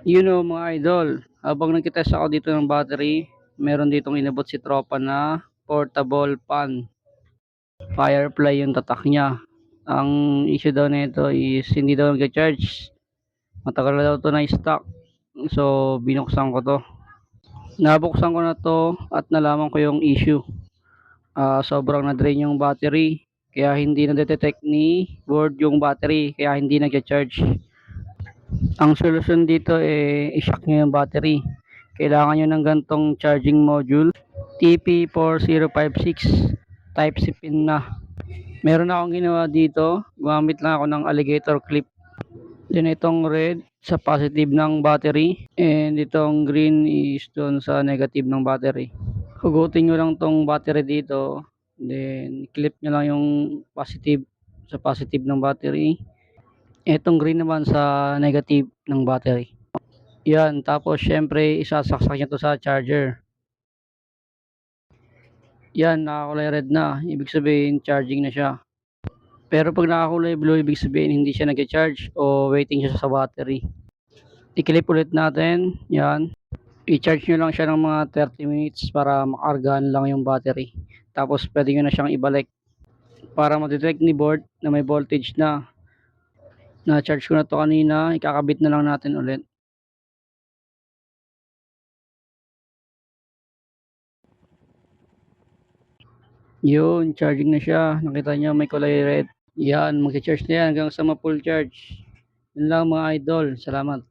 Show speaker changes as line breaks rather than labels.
You know mga idol, habang nagtitest ako dito ng battery, meron ditong inabot si tropa na portable pan. Firefly yung tatak niya. Ang issue daw nito is hindi daw nag-charge. Matagal na daw to na stock. So binuksan ko to. Nabuksan ko na to at nalaman ko yung issue. Ah, sobrang na-drain yung battery. Kaya hindi na-detect ni board yung battery. Kaya hindi nag-charge. Ang solusyon dito eh, i-shock nyo yung battery. Kailangan nyo ng gantong charging module. TP4056 type C pin na. Meron akong ginawa dito. Gumamit lang ako ng alligator clip. Then itong red sa positive ng battery. And itong green is doon sa negative ng battery. Hugutin nyo lang tong battery dito. Then clip nyo lang yung positive sa positive ng battery. Itong green naman sa negative ng battery. Yan, tapos syempre isasaksak nyo to sa charger. Yan, nakakulay red na. Ibig sabihin, charging na siya. Pero pag nakakulay blue, ibig sabihin hindi siya nag-charge o waiting siya sa battery. I-clip ulit natin. Yan. I-charge nyo lang siya ng mga 30 minutes para makargahan lang yung battery. Tapos pwede nyo na siyang ibalik para ma-detect ni board na may voltage na. Na-charge ko na to kanina. Ikakabit na lang natin ulit. Yun, charging na siya. Nakita niyo may kulay red. Yan, mag-charge na yan hanggang sa ma-full charge. Yun lang mga idol. Salamat.